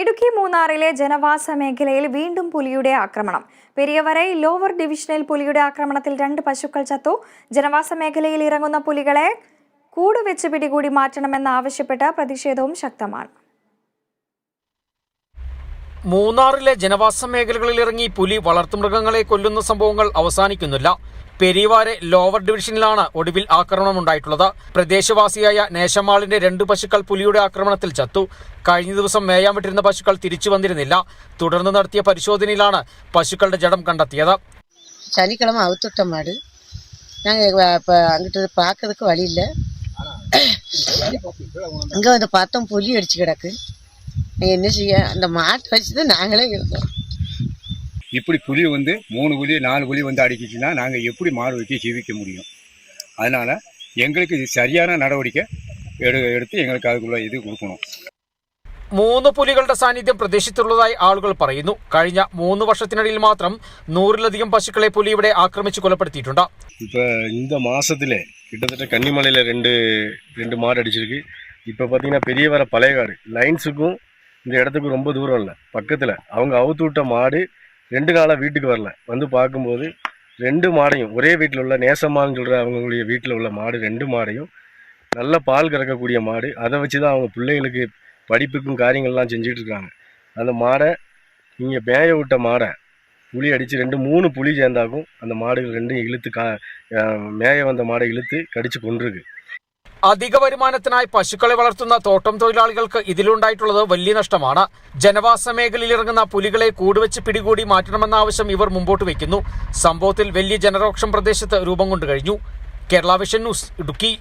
ഇടുക്കി മൂന്നാറിലെ ജനവാസ മേഖലയിൽ വീണ്ടും പുലിയുടെ ആക്രമണം. പെരിയവരൈ ലോവർ ഡിവിഷനിൽ പുലിയുടെ ആക്രമണത്തിൽ രണ്ട് പശുക്കൾ ചത്തു. ജനവാസ മേഖലയിൽ ഇറങ്ങുന്ന പുലികളെ കൂട് വെച്ച് പിടികൂടി മാറ്റണമെന്നാവശ്യപ്പെട്ട് പ്രതിഷേധവും ശക്തമാണ്. മൂന്നാറിലെ ജനവാസ മേഖലകളിൽ ഇറങ്ങി പുലി വളർത്തുമൃഗങ്ങളെ കൊല്ലുന്ന സംഭവങ്ങൾ അവസാനിക്കുന്നില്ല. പെരിവാരെ ലോവർ ഡിവിഷനിലാണ് ഒടുവിൽ ആക്രമണമുണ്ടായിട്ടുള്ളത് പ്രദേശവാസിയായ നേശമാളിന്റെ രണ്ട് പശുക്കൾ പുലിയുടെ ആക്രമണത്തിൽ ചത്തു കഴിഞ്ഞ ദിവസം മേയാൻ വിട്ടിരുന്ന പശുക്കൾ തിരിച്ചു വന്നിരുന്നില്ല തുടർന്ന് നടത്തിയ പരിശോധനയിലാണ് പശുക്കളുടെ ജഡം കണ്ടെത്തിയത് சனிக்கிழமை அவுத்துட்ட மாடு நாங்கள் இப்போ அங்கிட்டு பார்க்கறதுக்கு வழி இல்லை இங்கே வந்து பார்த்தோம் புலி அடிச்சு கிடக்கு நாங்கள் என்ன செய்ய அந்த மாட்டை வச்சு தான் நாங்களே இருந்தோம் இப்படி புலி வந்து மூணு புலி நாலு புலி வந்து அடிக்கிச்சுன்னா நாங்கள் எப்படி மாடு வச்சு ஜீவிக்க முடியும் அதனால் எங்களுக்கு இது சரியான நடவடிக்கை எடு எடுத்து எங்களுக்கு அதுக்குள்ள இது கொடுக்கணும் മൂന്ന് പുലികളുടെ സാന്നിധ്യം പ്രദേശത്തുള്ളതായി ആളുകൾ പറയുന്നു കഴിഞ്ഞ മൂന്ന് വർഷത്തിനിടയിൽ മാത്രം നൂറിലധികം പശുക്കളെ പുലി ഇവിടെ ആക്രമിച്ച് കൊലപ്പെടുത്തിയിട്ടുണ്ട് இப்போ இந்த மாசத்துல கிட்டத்தட்ட கன்னிமலையில் ரெண்டு ரெண்டு மாடு அடிச்சிருக்கு இப்போ பார்த்தீங்கன்னா பெரிய வர பழையகாடு லைன்ஸுக்கும் இந்த இடத்துக்கும் ரொம்ப தூரம் இல்லை பக்கத்தில் அவங்க அவுத்து விட்ட மாடு ரெண்டு நாளாக வீட்டுக்கு வரல. வந்து பார்க்கும்போது ரெண்டு மாடையும் ஒரே வீட்டில் உள்ள நேசமான்னு சொல்கிற அவங்களுடைய வீட்டில் உள்ள மாடு ரெண்டு மாடையும் நல்ல பால் கறக்கக்கூடிய மாடு. அதை வச்சு தான் அவங்க பிள்ளைகளுக்கு படிப்புக்கும் காரியங்கள்லாம் செஞ்சிட்ருக்காங்க அந்த மாடை நீங்கள் மேய விட்ட மாடை புளி அடித்து ரெண்டு மூணு புலி சேர்ந்தாக்கும் அந்த மாடுகள் ரெண்டும் இழுத்து கா மேய வந்த மாடை இழுத்து கடித்து கொண்டிருக்கு അധിക വരുമാനത്തിനായി പശുക്കളെ വളർത്തുന്ന തോട്ടം തൊഴിലാളികൾക്ക് ഇതിലുണ്ടായിട്ടുള്ളത് വലിയ നഷ്ടമാണ്. ജനവാസ മേഖലയിൽ ഇറങ്ങുന്ന പുലികളെ കൂടുവെച്ച് പിടികൂടി മാറ്റണമെന്ന ആവശ്യം ഇവർ മുമ്പോട്ട് വയ്ക്കുന്നു. സംഭവത്തിൽ വലിയ ജനരോക്ഷം പ്രദേശത്ത് രൂപം കൊണ്ടു കഴിഞ്ഞു. Kerala vision news Idukki.